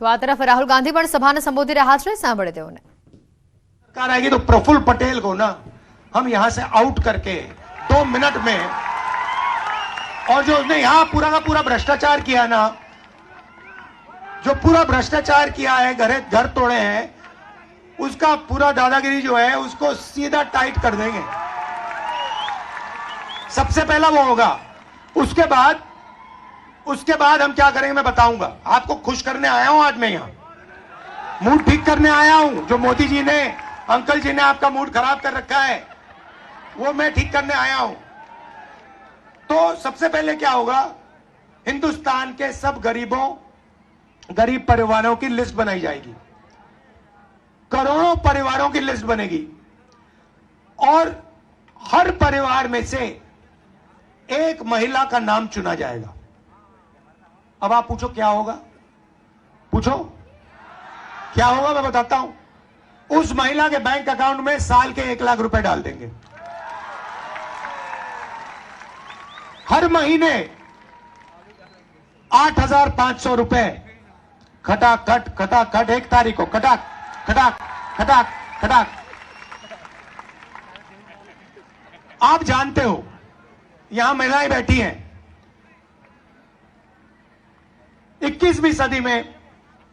તો આ તરફ રાહુલ ગાંધી પણ સભાને સંબોધી રહ્યા છે સાંભળે તેઓને सरकार आएगी तो प्रफुल्ल पटेल को ना हम यहां से आउट करके दो मिनट में और जो उसने यहां पूरा का पूरा भ्रष्टाचार किया ना जो पूरा भ्रष्टाचार किया है घर घर तोड़े हैं उसका पूरा दादागिरी जो है उसको सीधा टाइट कर देंगे सबसे पहला वो होगा उसके बाद उसके बाद हम क्या करेंगे मैं बताऊँगा। आपको खुश करने आया हूँ आज मैं यहाँ? मूड ठीक करने आया हूँ, जो मोदी जी ने, अंकल जी ने आपका मूड खराब कर रखा है, वो मैं ठीक करने आया हूँ। तो सबसे पहले क्या होगा? हिंदुस्तान के सब गरीबों, गरीब परिवारों की लिस्ट बनाई जाएगी। करोड़ों परिवारों की लिस्ट बनेगी। और हर परिवार में से एक महिला का नाम चुना जाएगा। अब आप पूछो क्या होगा? पूछो। क्या होगा? मैं बताता हूँ। उस महिला के बैंक अकाउंट में साल के एक लाख रुपए डाल देंगे। हर महीने आठ हज़ार पाँच सौ रुपए। खटाखट खटाखट, एक तारीख को खटाक खटाक खटाक खटाक आप जानते हो, यहाँ महिलाएँ बैठी हैं। 21वीं सदी में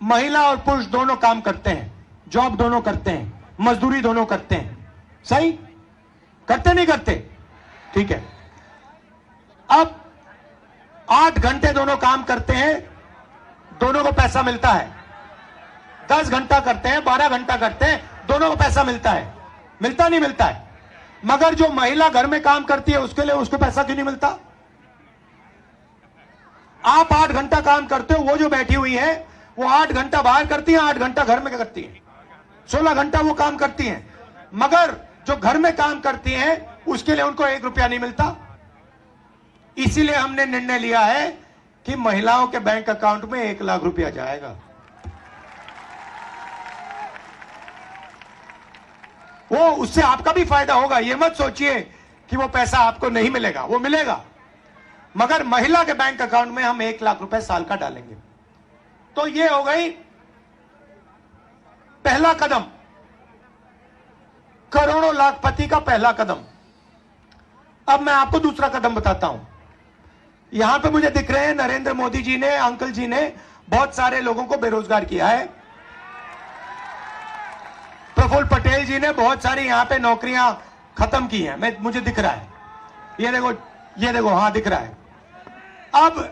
महिला और पुरुष दोनों काम करते हैं, जॉब दोनों करते हैं, मजदूरी दोनों करते हैं। सही? करते नहीं करते? ठीक है। अब आठ घंटे दोनों काम करते हैं, दोनों को पैसा मिलता है। दस घंटा करते हैं, बारह घंटा करते हैं, दोनों को पैसा मिलता है। मिलता नहीं मिलता है। मगर जो महिला घर में काम करती है, उसके लिए उसको पैसा क्यों नहीं मिलता? आप आठ घंटा काम करते हो, वो जो बैठी हुई है, वो आठ घंटा बाहर करती है, आठ घंटा घर में करती है। सोलह घंटा वो काम करती है। मगर जो घर में काम करती हैं, उसके लिए उनको एक रुपया नहीं मिलता। इसीलिए हमने निर्णय लिया है कि महिलाओं के बैंक अकाउंट में एक लाख रुपया जाएगा। वो, उससे आपका भी फ़ायदा होगा। ये मत सोचिए कि वो पैसा आपको नहीं मिलेगा। वो मिलेगा। मगर महिला के बैंक अकाउंट में हम एक लाख रुपए साल का डालेंगे। तो ये हो गई पहला कदम। करोड़ों लाखपति का पहला कदम। अब मैं आपको दूसरा कदम बताता हूँ। यहाँ पे मुझे दिख रहे हैं नरेंद्र मोदी जी ने, अंकल जी ने बहुत सारे लोगों को बेरोजगार किया है। प्रफुल्ल पटेल जी ने बहुत सारी यहाँ पे नौकरियाँ खत्म की हैं। मैं, मुझे दिख रहा है। ये देखो ये देखो, हाँ दिख रहा है। अब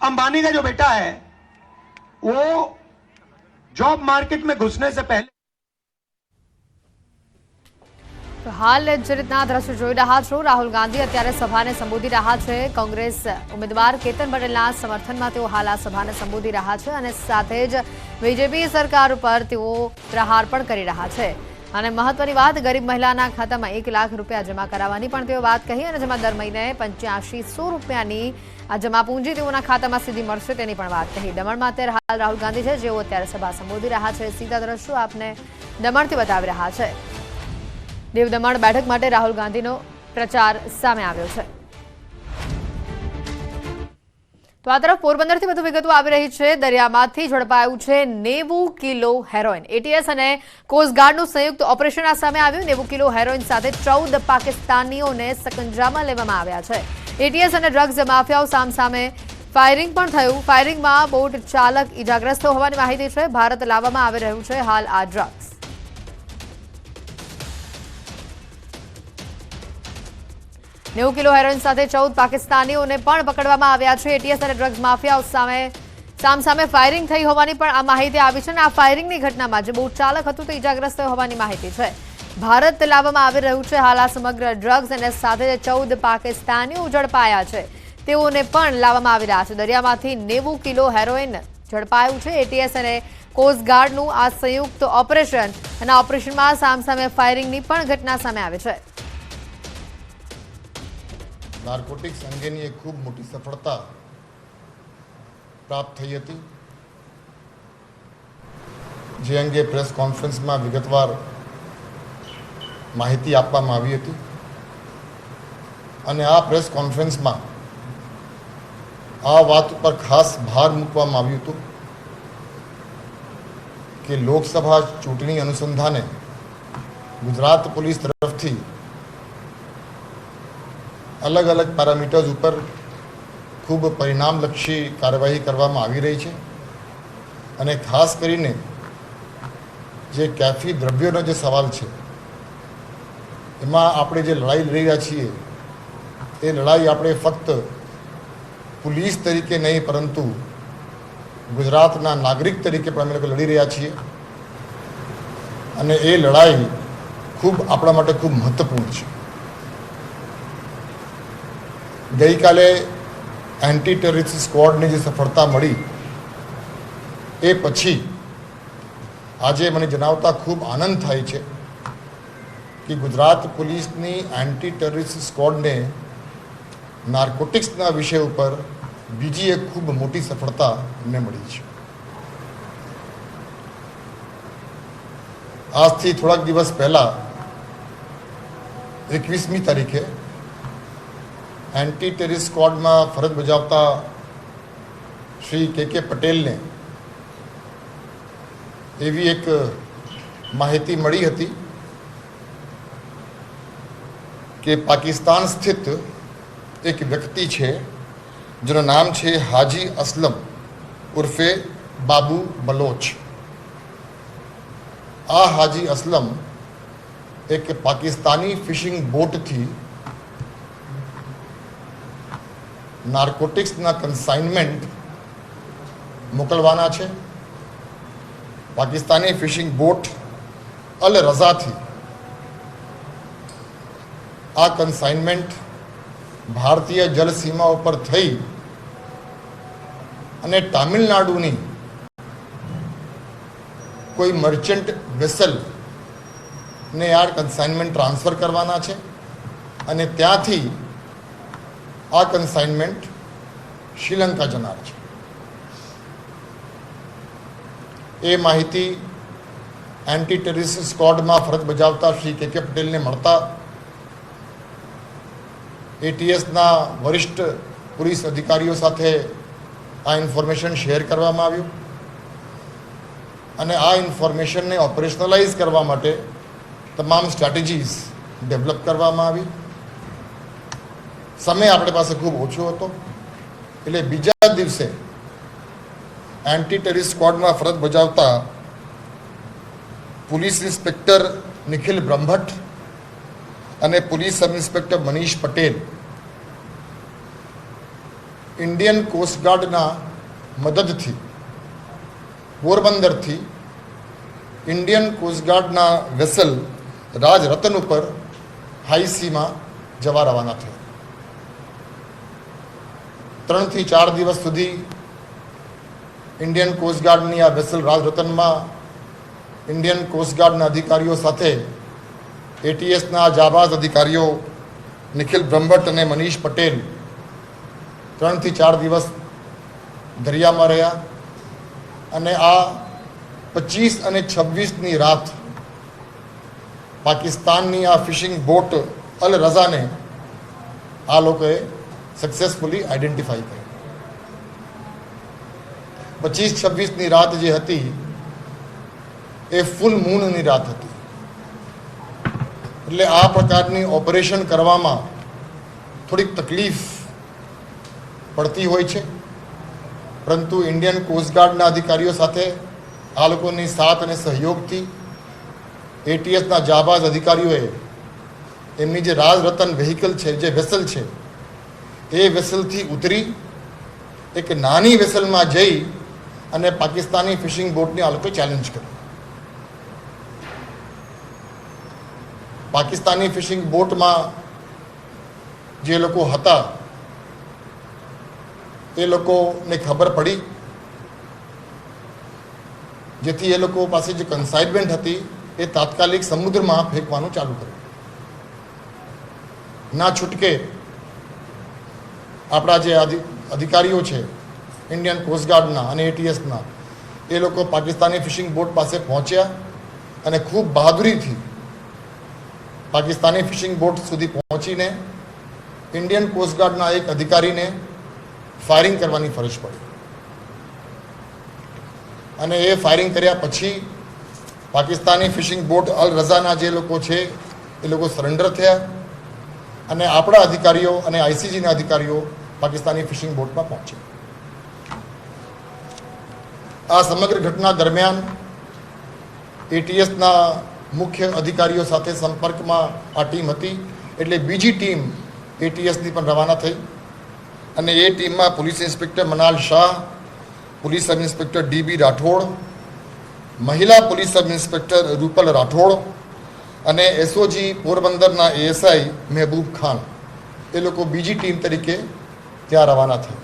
अंबानी का जो बेटा है वो जॉब मार्केट में घुसने से पहले તો હાલ જે રીતના દ્રશ્યો જોઈ રહ્યા છો રાહુલ ગાંધી અત્યારે સભાને સંબોધી રહ્યા છે કોંગ્રેસ ઉમેદવાર કેતન પટેલના સમર્થનમાં તેઓ હાલ આ સભાને સંબોધી રહ્યા છે અને સાથે જ બીજેપી સરકાર ઉપર તેઓ પ્રહાર પણ કરી રહ્યા છે અને મહત્વની વાત, ગરીબ મહિલાના ખાતામાં એક લાખ રૂપિયા જમા કરાવવાની પણ તેઓ વાત કહી અને જેમાં દર મહિને પંચ્યાસી સો રૂપિયાની આ જમા પૂંજી તેઓના ખાતામાં સીધી મળશે તેની પણ વાત કહી. દમણમાં અત્યારે હાલ રાહુલ ગાંધી છે, જેઓ અત્યારે સભા સંબોધી રહ્યા છે. સીધા દ્રશ્યો આપને દમણથી બતાવી રહ્યા છે. દીવ દમણ બેઠક માટે રાહુલ ગાંધીનો પ્રચાર સામે આવ્યો છે. તો આ તરફ પોરબંદરથી વધુ વિગતો આવી રહી છે. દરિયામાંથી ઝડપાયું છે નેવું કિલો હેરોઇન. એટીએસ અને કોસ્ટગાર્ડનું સંયુક્ત ઓપરેશન આ સામે આવ્યું. નેવું કિલો હેરોઇન સાથે ચૌદ પાકિસ્તાનીઓને સકંજામાં લેવામાં આવ્યા છે. એટીએસ અને ડ્રગ્સ માફિયાઓ સામસામે ફાયરિંગ પણ થયું. ફાયરિંગમાં બોટ ચાલક ઇજાગ્રસ્ત હોવાની માહિતી છે. ભારત લાવવામાં આવી રહ્યું છે હાલ આ ડ્રગ્સ. નેવું કિલો હેરોઇન સાથે ચૌદ પાકિસ્તાનીઓને પણ પકડવામાં આવ્યા છે. એટીએસ અને ડ્રગ્સ માફિયાઓ સામે સામસામે ફાયરિંગ થઈ હોવાની પણ આ માહિતી આવી છે અને આ ફાયરિંગની ઘટનામાં જે બોટ ચાલક હતું તે ઇજાગ્રસ્ત હોવાની માહિતી છે. ભારત લાવવામાં આવી રહ્યું છે હાલ આ સમગ્ર ડ્રગ્સ અને સાથે ચૌદ પાકિસ્તાનીઓ ઝડપાયા છે. તેઓને પણ લાવવામાં આવી રહ્યા છે. દરિયામાંથી નેવું કિલો હેરોઇન ઝડપાયું છે. એટીએસ અને કોસ્ટગાર્ડનું આ સંયુક્ત ઓપરેશન અને ઓપરેશનમાં સામસામે ફાયરિંગની પણ ઘટના સામે આવી છે. નાર્કોટિક્સ અંગેની એક ખૂબ મોટી સફળતા પ્રાપ્ત થઈ હતી. જે અંગે પ્રેસ કોન્ફરન્સમાં વિગતવાર માહિતી આપવામાં આવી હતી. અને આ પ્રેસ કોન્ફરન્સમાં આ વાત ઉપર ખાસ ભાર મૂકવામાં આવ્યું હતું કે લોકસભા ચૂંટણી અનુસંધાને ગુજરાત પોલીસ તરફથી અલગ અલગ પેરામીટર્સ ઉપર ખૂબ પરિણામલક્ષી કાર્યવાહી કરવામાં આવી રહી છે. અને ખાસ કરીને જે કેફી દ્રવ્યોનો જે સવાલ છે, એમાં આપણે જે લડાઈ લડી રહ્યા છીએ, એ લડાઈ આપણે ફક્ત પોલીસ તરીકે નહીં, પરંતુ ગુજરાતના નાગરિક તરીકે પણ અમે લોકો લડી રહ્યા છીએ. અને એ લડાઈ ખૂબ આપણા માટે ખૂબ મહત્વપૂર્ણ છે. ગઈકાલે એન્ટી ટેરરિસ્ટ સ્ક્વોડની જે સફળતા મળી, એ પછી આજે મને જણાવતા ખૂબ આનંદ થાય છે કે ગુજરાત પોલીસની એન્ટી ટેરરિસ્ટ સ્ક્વોડને નાર્કોટિક્સના વિષય ઉપર બીજી એક ખૂબ મોટી સફળતા એમને મળી છે. આજથી થોડાક દિવસ પહેલાં એકવીસમી તારીખે એન્ટી ટેરરિસ્ટ સ્ક્વોડમાં ફરજ બજાવતા શ્રી કે કે પટેલને એવી એક માહિતી મળી હતી કે પાકિસ્તાન સ્થિત એક વ્યક્તિ છે જેનું નામ છે હાજી અસલમ ઉર્ફે બાબુ બલોચ આ હાજી અસલમ એક પાકિસ્તાની ફિશિંગ બોટથી નાર્કોટિક્સના કન્સાઇનમેન્ટ મોકલવાના છે. પાકિસ્તાની ફિશિંગ બોટ અલ રઝાથી આ કન્સાઇનમેન્ટ ભારતીય જલસીમા ઉપર થઈ અને તામિલનાડુની કોઈ મર્ચન્ટ વેસલને આ કન્સાઇનમેન્ટ ટ્રાન્સફર કરવાના છે. અને ત્યાંથી આ કન્સાઇનમેન્ટ શ્રીલંકા જનાર છે. એ માહિતી એન્ટી ટેરરિસ્ટ સ્ક્વોડમાં ફરજ બજાવતા શ્રી કે. કે. પટેલને મળતા એટીએસના વરિષ્ઠ પોલીસ અધિકારીઓ સાથે આ ઇન્ફોર્મેશન શેર કરવામાં આવ્યું અને આ ઇન્ફોર્મેશનને ઓપરેશનલાઇઝ કરવા માટે તમામ સ્ટ્રેટેજીસ ડેવલપ કરવામાં આવી. સમય આપણી પાસે ખૂબ ઓછો હતો. એટલે બીજા દિવસે એન્ટી ટેરિસ સ્ક્વોડમાં ફરજ બજાવતા પોલીસ ઇન્સ્પેક્ટર નિખિલ બ્રહ્મભટ્ટ અને police sub inspector Manish Patel Indian કોસ્ટગાર્ડના મદદથી, પોરબંદરથી ઇન્ડિયન કોસ્ટગાર્ડના વેસલ રાજરતન ઉપર હાઈસીમાં જવા રવાના થયા. ત્રણથી ચાર દિવસ સુધી ઇન્ડિયન કોસ્ટગાર્ડની આ વેસલ રાજરતનમાં ઇન્ડિયન કોસ્ટગાર્ડના અધિકારીઓ સાથે એટીએસના જાબાઝ અધિકારીઓ નિખિલ બ્રહ્મભટ્ટ અને મનીષ પટેલ ત્રણથી ચાર દિવસ દરિયામાં રહ્યા અને આ પચીસ અને છવ્વીસની રાત પાકિસ્તાનની આ ફિશિંગ બોટ અલ રઝાને આ લોકોએ સક્સેસફુલી આઈડેન્ટિફાઈ કરી. પચીસ છવ્વીસની રાત જે હતી, એ ફૂલ મૂનની રાત હતી. એટલે આ પ્રકારની ઓપરેશન કરવામાં થોડીક તકલીફ પડતી હોય છે. પરંતુ ઇન્ડિયન કોસ્ટગાર્ડના અધિકારીઓ સાથે આ લોકોની સાથ અને સહયોગથી એટીએસના જાબાઝ અધિકારીઓએ એમની જે રાજરતન વેહિકલ છે, જે વેસલ છે એ વેસલથી ઉતરી એક નાની વેસલમાં જઈ અને પાકિસ્તાની ફિશિંગ બોટને આ લોકોએ ચેલેન્જ કર્યું. પાકિસ્તાની ફિશિંગ બોટમાં જે લોકો હતા, એ લોકોને ખબર પડી, જેથી એ લોકો પાસે જે કન્સાઇનમેન્ટ હતી, એ તાત્કાલિક સમુદ્રમાં ફેંકવાનું ચાલુ કર્યું. ના છૂટકે આપણા જે અધિકારીઓ છે ઇન્ડિયન કોસ્ટગાર્ડના અને એટીએસના એ લોકો પાકિસ્તાની ફિશિંગ બોટ પાસે પહોંચ્યા અને ખૂબ બહાદુરીથી પાકિસ્તાની ફિશિંગ બોટ સુધી પહોંચીને ઇન્ડિયન કોસ્ટગાર્ડના એક અધિકારીને ફાયરિંગ કરવાની ફરજ પડી. અને એ ફાયરિંગ કર્યા પછી પાકિસ્તાની ફિશિંગ બોટ અલ રઝાના જે લોકો છે, એ લોકો સરેન્ડર થયા અને આપણા અધિકારીઓ અને આઈસીજીના અધિકારીઓ પાકિસ્તાની ફિશિંગ બોટમાં પહોંચી. આ સમગ્ર ઘટના દરમિયાન એટીએસના મુખ્ય અધિકારીઓ સાથે સંપર્કમાં આ ટીમ હતી, એટલે બીજી ટીમ એટીએસની પણ રવાના થઈ અને એ ટીમમાં police inspector Manal Shah, police sub inspector DB Rathod, મહિલા police sub inspector Rupal Rathod અને એસઓજી પોરબંદરના એએસઆઈ મહેબૂબ ખાન. એ લોકો બીજી ટીમ તરીકે ત્યાં રવાના થઈ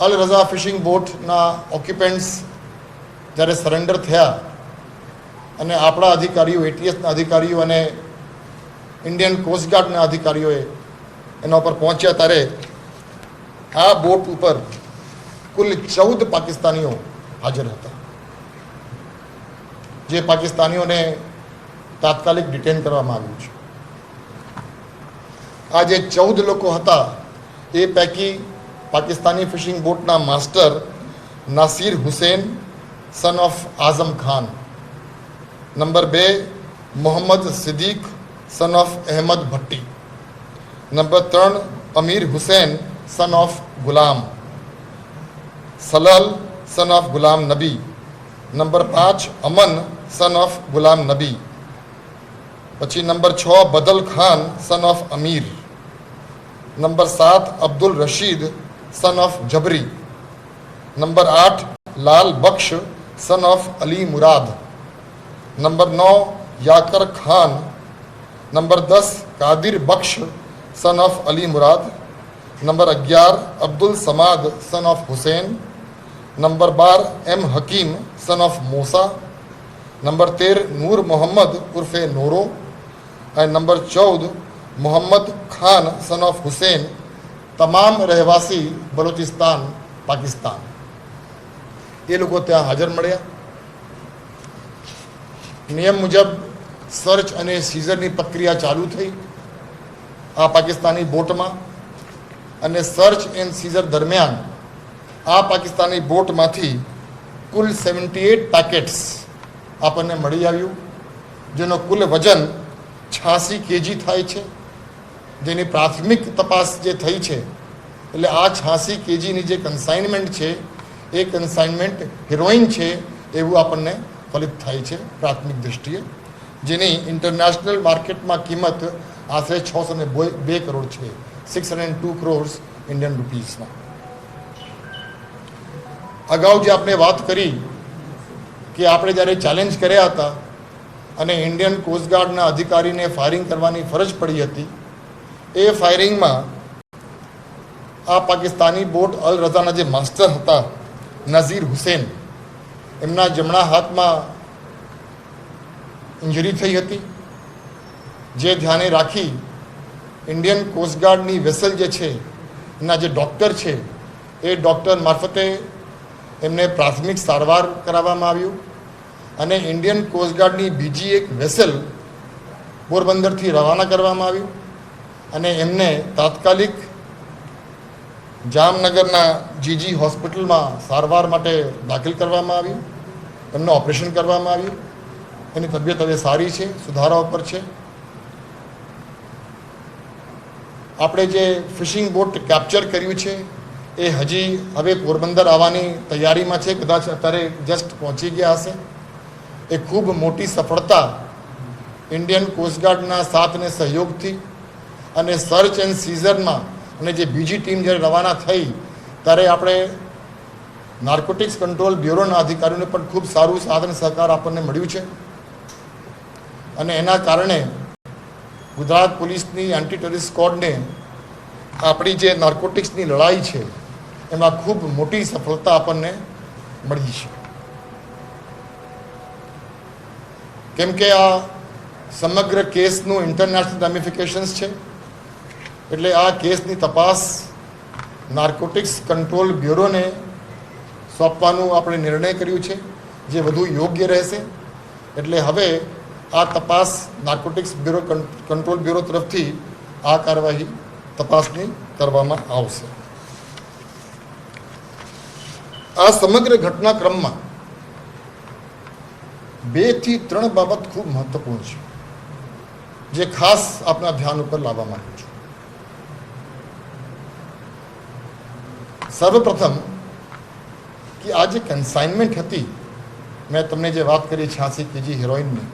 અલ રઝા ફિશિંગ બોટના ઓક્યુપેન્ટ્સ જ્યારે સરેન્ડર થયા અને આપણા અધિકારીઓ એટીએસના અધિકારીઓ અને ઇન્ડિયન કોસ્ટગાર્ડના અધિકારીઓએ એના ઉપર પહોંચ્યા ત્યારે આ બોટ ઉપર કુલ ચૌદ પાકિસ્તાનીઓ હાજર હતા. જે પાકિસ્તાનીઓને તાત્કાલિક ડિટેન કરવામાં આવ્યું છે. આ જે ચૌદ લોકો હતા એ પૈકી Pakistani fishing બોટના master Nasir Hussain son of Azam Khan number બે Mohammad Siddique son of Ahmed Bhatti number ત્રણ Amir Hussain son of Ghulam સલલ son of Ghulam Nabi number પાંચ અમન સન ઓફ ગુલામ નબી પછી નંબર છ Badal Khan son of Amir number સાત Abdul Rashid son of Jabri number આઠ Lal Bakhsh son of Ali Murad number નौ યાકર Khan number દસ Qadir Bakhsh son of Ali Murad number અગિયાર Abdul Samad son of Hussain number bar M Hakim son of Musa number તેર નૂર મોહમ્મદ ઉર્ફે નોરો અને number ચૌદ Mohammad Khan son of Hussain તમામ રહેવાસી બલોચિસ્તાન પાકિસ્તાન એ લોકો ત્યાં હાજર મળ્યા નિયમ મુજબ સર્ચ અને સીઝરની પ્રક્રિયા ચાલુ થઈ આ પાકિસ્તાની બોટમાં અને સર્ચ એન્ડ સીઝર દરમિયાન આ પાકિસ્તાની બોટમાંથી કુલ સેવન્ટી એટ પેકેટ્સ આપણને મળી આવ્યું જેનો કુલ વજન છ્યાસી કેજી થાય છે જેની પ્રાથમિક તપાસ જે થઈ છે, એટલે આ છ્યાસી કેજીની જે કન્સાઇનમેન્ટ છે, એ કન્સાઇનમેન્ટ હિરોઈન છે એવું આપણને ફલિત થાય છે પ્રાથમિક દૃષ્ટિએ જેની ઇન્ટરનેશનલ માર્કેટમાં કિંમત આશરે છસો ને બે કરોડ છે six hundred two crores Indian રૂપીઝમાં અગાઉ જે આપણે વાત કરી કે આપણે જ્યારે ચેલેન્જ કર્યા હતા અને ઇન્ડિયન કોસ્ટગાર્ડના અધિકારીને ફાયરિંગ કરવાની ફરજ પડી હતી એ ફાયરિંગમાં આ પાકિસ્તાની બોટ અલ રઝાના જે માસ્ટર હતા, નઝીર હુસેન, એમના જમણા હાથમાં ઇન્જરી થઈ હતી. જે ધ્યાને રાખી ઇન્ડિયન કોસ્ટગાર્ડની વેસલ જે છે, એના જે ડૉક્ટર છે, એ ડૉક્ટર મારફતે એમને પ્રાથમિક સારવાર કરાવવામાં આવ્યું અને ઇન્ડિયન કોસ્ટગાર્ડની બીજી એક વેસલ પોરબંદરથી રવાના કરવામાં આવ્યું. અને એમને તાત્કાલિક જામનગરના જીજી હોસ્પિટલમાં સારવાર માટે દાખલ કરવામાં આવ્યું. એમનું ઓપરેશન કરવામાં આવ્યું. એની તબિયત હવે સારી છે સુધારા ઉપર છે. આપણે જે ફિશિંગ બોટ કેપ્ચર કર્યું છે, એ હજી હવે પોરબંદર આવવાની તૈયારીમાં છે. કદાચ અત્યારે જસ્ટ પહોંચી ગયા હશે. એ ખૂબ મોટી સફળતા ઇન્ડિયન કોસ્ટગાર્ડના સાથને સહયોગથી અને સર્ચ એન્ડ સીઝરમાં અને જે બીજી ટીમ જ્યારે રવાના થઈ, ત્યારે આપણે નાર્કોટિક્સ કંટ્રોલ બ્યુરોના અધિકારીઓને પણ ખૂબ સારું સાધન સહકાર આપણને મળ્યું છે. અને એના કારણે ગુજરાત પોલીસની એન્ટી ટેરરિસ્ટ સ્કોડને આપણી જે નાર્કોટિક્સની લડાઈ છે, એમાં ખૂબ મોટી સફળતા આપણને મળી છે. કેમ કે આ સમગ્ર કેસનું ઇન્ટરનેશનલ રેમિફિકેશન્સ છે. એટલે આ કેસની તપાસ નાર્કોટિક્સ કંટ્રોલ બ્યુરોને સોંપવાનું આપણે નિર્ણય કર્યું છે, જે વધુ યોગ્ય રહેશે. એટલે હવે આ તપાસ નાર્કોટિક્સ બ્યુરો કંટ્રોલ બ્યુરો તરફથી આ કાર્યવાહી તપાસની કરવામાં આવશે. આ સમગ્ર ઘટનાક્રમમાં બેથી ત્રણ બાબત ખૂબ મહત્વપૂર્ણ છે, જે ખાસ આપના ધ્યાન ઉપર લાવવા માંગુ છું. સર્વપ્રથમ કે આ જે કન્સાઇનમેન્ટ હતી મેં તમને જે વાત કરી છ્યાસી કેજી હેરોઇનની